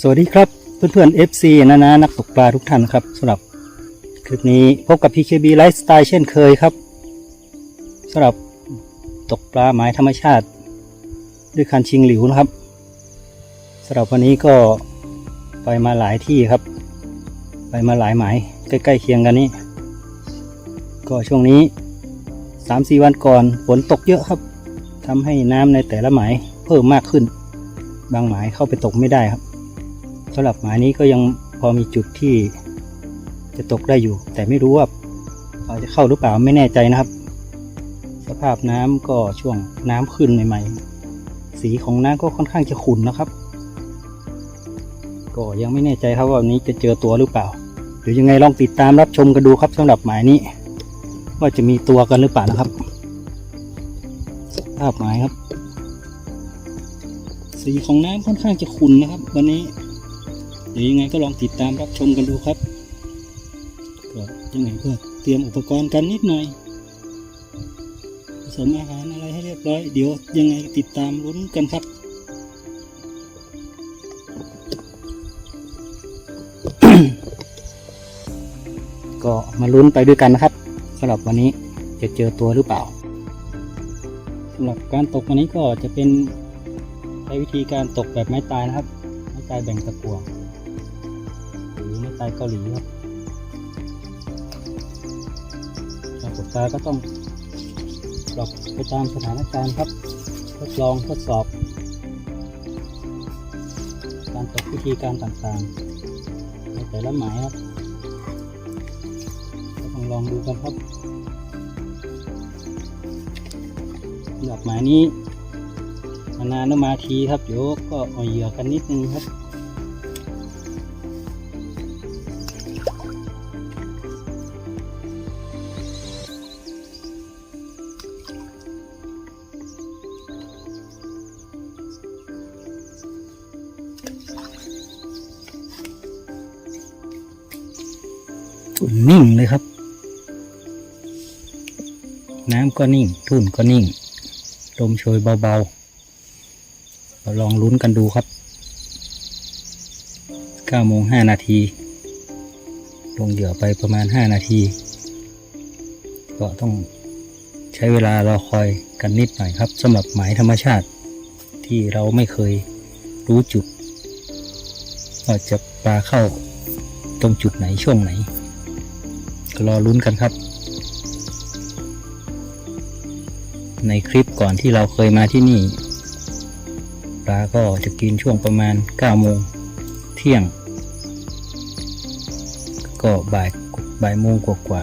สวัสดีครับเพื่อนๆ FC นะนะนักตกปลาทุกท่านครับสำหรับคลิปนี้พบกับ PKB Lifestyle เช่นเคยครับสำหรับตกปลาหมายธรรมชาติ ด้วยคันชิงหลิวนะครับสำหรับวันนี้ก็ไปมาหลายที่ครับ ไปมาหลายหมายใกล้ๆเคียงกันนี้ ก็ช่วงนี้3-4วันก่อนฝนตกเยอะครับทำให้น้ำในแต่ละหมายเพิ่มมากขึ้น บางหมายเข้าไปตกไม่ได้ครับ สำหรับหมานี้ก็ยังพอมีจุดที่จะตกได้อยู่ แต่ไม่รู้ว่าเราจะเข้าหรือเปล่าไม่แน่ใจนะครับ สภาพน้ำก็ช่วงน้ำขึ้นใหม่ ๆ สีของน้ำก็ค่อนข้างจะขุ่นนะครับ ก็ยังไม่แน่ใจครับว่าวันนี้จะเจอตัวหรือเปล่าหรือยังไงลองติดตามรับชมกันดูครับสำหรับหมายนี้ ว่าจะมีตัวกันหรือเปล่านะครับ ภาพหมายครับ สีของน้ำค่อนข้างจะขุ่นนะครับ วันนี้ เดี๋ยวยังไงก็ลองติดตามรับชมกันดูครับก็ยังไงก็เตรียมอุปกรณ์กันนิดหน่อยผสมอาหารอะไรให้เรียบร้อย เดี๋ยวยังไงติดตามลุ้นกันครับก็มาลุ้นไปด้วยกันนะครับสำหรับวันนี้จะเจอตัวหรือเปล่าสำหรับการตกวันนี้ก็จะเป็นใช้วิธีการตกแบบไม้ตายนะครับ ไม้ตายแบ่งตะกั่ว ไม้ตายเกาหลีครับการตกปลาก็ต้องปรับไปตามสถานการณ์ครับ ทดลองทดสอบ การตกวิธีการต่างๆ ในแต่ละหมายครับก็ต้องลองดูกันครับสำหรับหมายนี้นานๆมาทีครับเดี๋ยวก็เอาเหยื่อกันนิดนึงครับ นนิ่งเลยครับ น้ำก็นิ่ง ทุ่นก็นิ่ง ลมโชยเบาๆเราลองลุ้นกันดูครับ9โมง5นาที ลงเหยื่อไปประมาณ 5 นาที ก็ต้องใช้เวลารอคอยกันนิดหน่อยครับสำหรับหมายธรรมชาติที่เราไม่เคยรู้จุดว่าจะปลาเข้าตรงจุดไหนช่วงไหน รอลุ้นกันครับ ในคลิปก่อนที่เราเคยมาที่นี่ ปลาก็จะกินช่วงประมาณ9โมงเที่ยง ก็บ่ายบ่ายโมงกว่า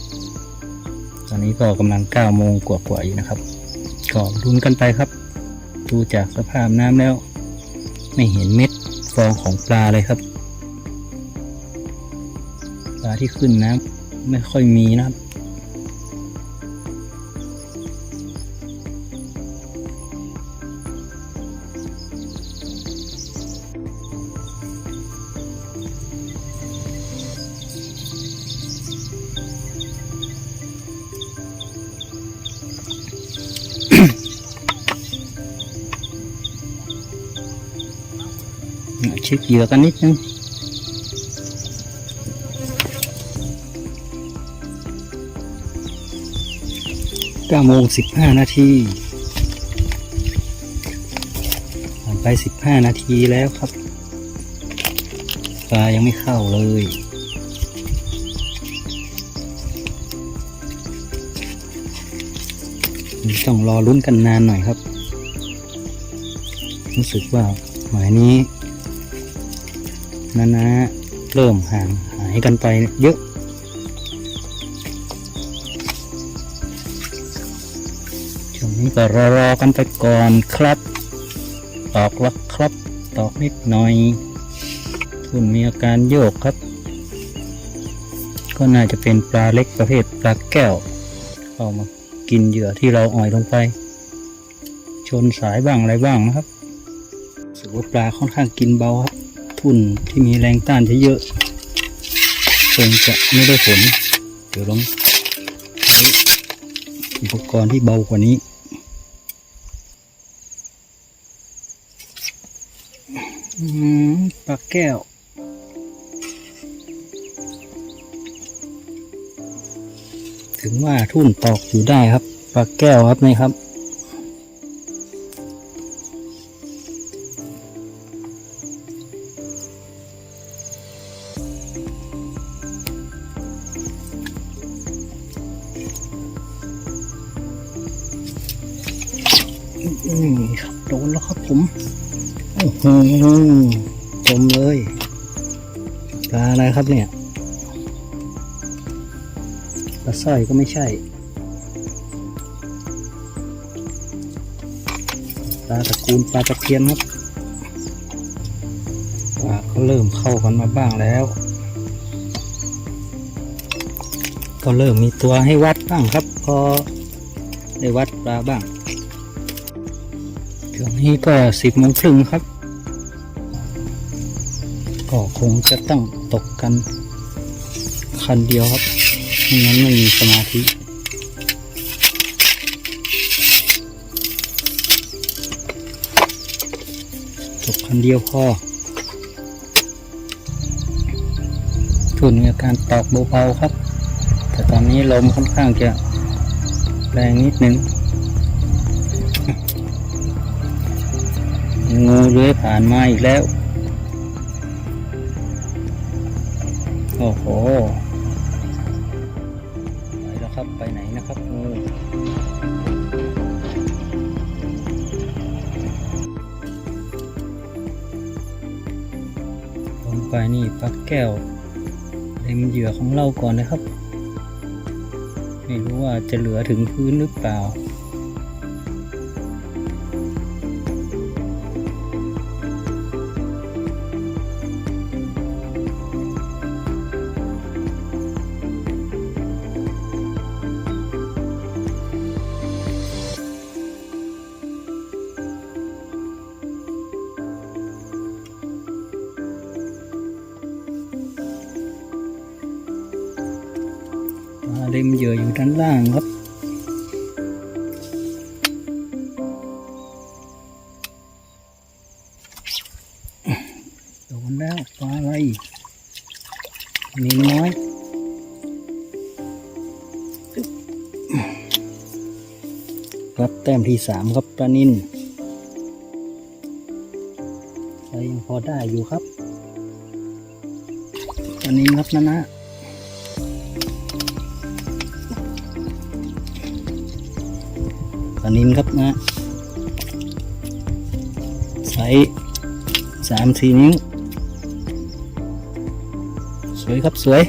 ๆตอนนี้ก็กำลัง9โมงกว่าๆอยู่นะครับก็ลุ้นกันไปครับ ดูจากสภาพน้ำแล้ว ไม่เห็นเม็ดฟองของปลาเลยครับ ที่ขึ้นน้ำไม่ค่อยมีนะครับเช็คเหยื่อกันนิดนึง ก้าโมงสิบห้านาทีผ่านไปสิบห้านาทีแล้วครับปลายังไม่เข้าเลยต้องรอลุ้นกันนานหน่อยครับ รู้สึกว่าหมายนี้นานะเริ่มห่างหายกันไปเยอะ ก็รอรอๆกันไปก่อนครับออกล้วครับ ตอกนิดหน่อยทุนมีอาการโยกครับ ก็น่าจะเป็นปลาเล็กประเภทปลาแก้วเข้ามากินเหยื่อที่เราอ่อยลงไป ชนสายบ้างอะไรบ้างนะครับสึกว่าปลาค่อนข้างกินเบาครับ ทุนที่มีแรงต้านจะเยอะคงจะไม่ได้ผล เดี๋ยวลองใช้อุปกรณ์ที่เบากว่านี้ ปลาแก้ว ถึงว่าทุ่นตอกอยู่ได้ครับปลาแก้วครับนี่ครับ นี่ครับโดนแล้วครับผม โอ้โหจมเลยปลาอะไรครับเนี่ยปลาสร้อยก็ไม่ใช่ปลาตระกูลปลาตะเพียนครับปลาก็เริ่มเข้ากันมาบ้างแล้ว ก็เริ่มมีตัวให้วัดบ้างครับ พอได้วัดปลาบ้างช่วงนี้ก็สิบโมงครึ่งครับ งจะต้องตกกัน คันเดียวครับไม่งั้นไม่มีสมาธิตกคันเดียวพอทุนมีอาการตอกเบาๆครับ แต่ตอนนี้ลมค่อนข้างจะแรงนิดนึงงูเลื้อยผ่านมาอีกแล้ว โอ้โหไปแล้วครับไปไหนนะครับงูลงไปนี่ปลาแก้วเล็มเหยื่อของเราก่อนนะครับ ไม่รู้ว่าจะเหลือถึงพื้นหรือเปล่า เล็มเหยื่ออยู่ด้านล่างครับ โดนแล้วปลาอะไรนินน้อยครับแต้มที่สามครับปลานินยังพอได้อยู่ครับปลานินครับนะนะ ปลานินครับนะไซส์สามสี่นิ้ว สวยครับสวย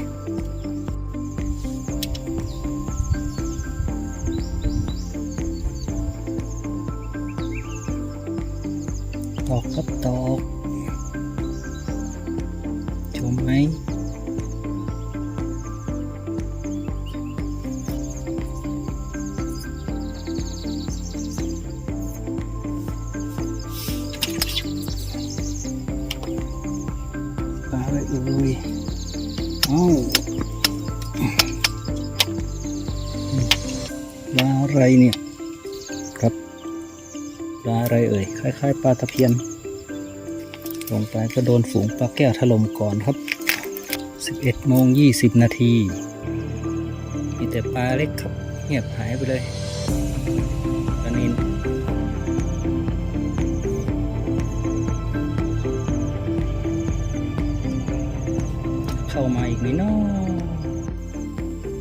ตอกครับตอกาอะไรเอ่ยเอ้าปลาอะไรเนี่ยครับปลาอะไรเอ่ยคล้าย ๆ ปลาตะเพียน ลงไปก็โดนฝูงปลาแก้วถล่มก่อนครับ 11โมง20 นาที มีแต่ปลาเล็กครับ เงียบหายไปเลย อีกไหมเนาะ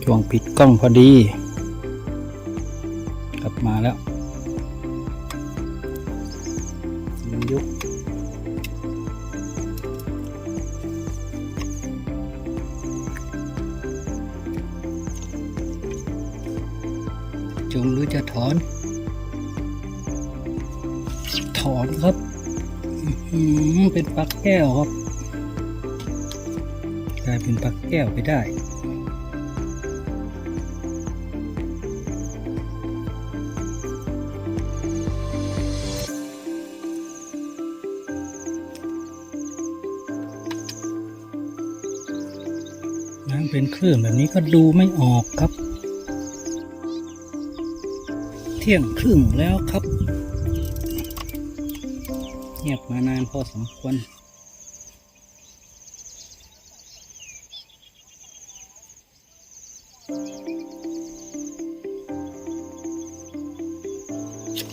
ช่วงปิดกล้องพอดี กลับมาแล้วมันยุบจมหรือจะถอน ถอนครับอื้อหือเป็นปลักแก้วครับ กลายเป็นปลาแก้วไปได้ น้ำเป็นคลื่นแบบนี้ก็ดูไม่ออกครับ เที่ยงครึ่งแล้วครับ เงียบมานานพอสมควร ม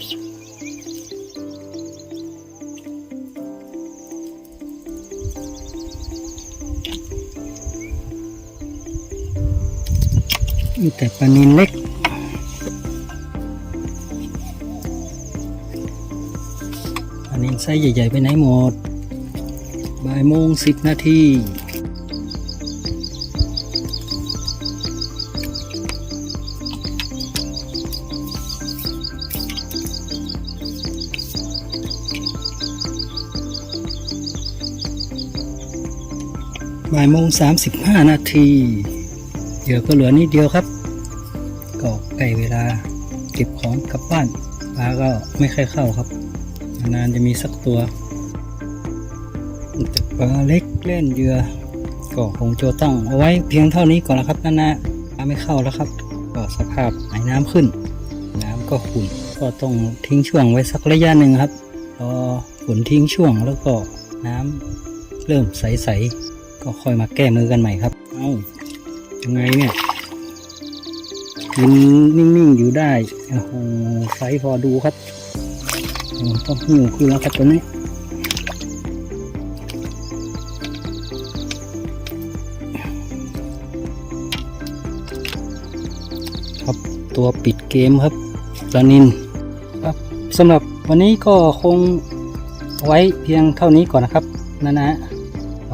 ีแต่ปลานินเล็ก ปลานินไซส์ใหญ่ ๆ ไปไหนหมด บ่ายโมงสิบนาที บ่ายโมงสามสิบห้านาทีเดี๋ยวก็เหลือนิดเดียวครับ ก็ใกล้เวลาเก็บของกลับบ้านปลาก็ไม่ค่อยเข้าครับ นานจะมีสักตัวแต่ปลาเล็กเล่นเหยื่อก็คงจะต้องเอาไว้เพียงเท่านี้ก่อนละครับนั่นนะปลาไม่เข้าแล้วครับ ก็สภาพไหนน้ำขึ้น น้ำก็ขุ่นก็ต้องทิ้งช่วงไว้สักระยะหนึ่งครับพอฝนทิ้งช่วงแล้วก็น้ำเริ่มใสๆ ก็ค่อยมาแก้มือกันใหม่ครับ เอ้ายังไงเนี่ยกินนิ่งๆอยู่ได้โอ้โหไซส์พอดูครับโอ้ต้องหิวคือแล้วครับตัวนี้ครับตัวปิดเกมครับปลานินครับสำหรับวันนี้ก็คงไว้เพียงเท่านี้ก่อนนะครับนะนะเรา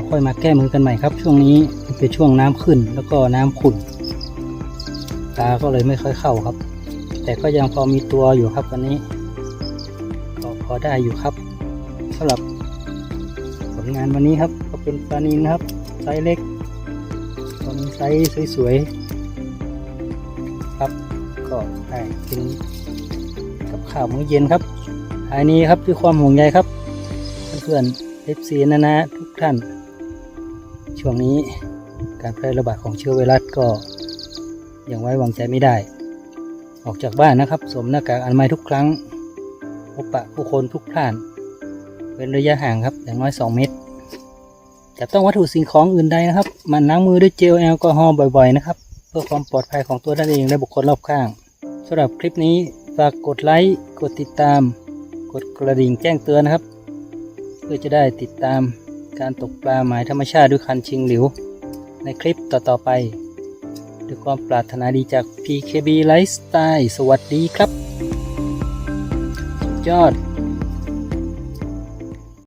ค่อยมาแก้มือกันใหม่ครับ ช่วงนี้เป็นช่วงน้ำขึ้นแล้วก็น้ำขุ่นปลาก็เลยไม่ค่อยเข้าครับ แต่ก็ยังพอมีตัวอยู่ครับวันนี้ก็พอได้อยู่ครับสำหรับผลงานวันนี้ครับ ก็เป็นปลานินครับไซส์เล็กตอนไซส์สวยๆครับ ก็ได้กินกับข้าวมื้อเย็นครับท้ายนี้ครับด้วยความห่วงใยครับเพื่อนๆ FC นะนะทุกท่าน ช่วงนี้การแพร่ระบาดของเชื้อไวรัสก็ยังไว้วางใจไม่ได้ ออกจากบ้านนะครับ สวมหน้ากากอนามัยทุกครั้งพบปะผู้คนทุกพล่านเว้นระยะห่างครับ อย่างน้อย 2 เมตรจับต้องวัตถุสิ่งของอื่นใดนะครับ มันล้างมือด้วยเจลแอลกอฮอล์บ่อยๆนะครับ เพื่อความปลอดภัยของตัวท่านเองและบุคคลรอบข้างสำหรับคลิปนี้ฝากกดไลค์กดติดตาม กดกระดิ่งแจ้งเตือนนะครับ เพื่อจะได้ติดตาม การตกปลาหมายธรรมชาติด้วยคันชิงหลิว ในคลิปต่อๆไป ด้วยความปรารถนาดีจาก PKB Lifestyle สวัสดีครับ สุดยอด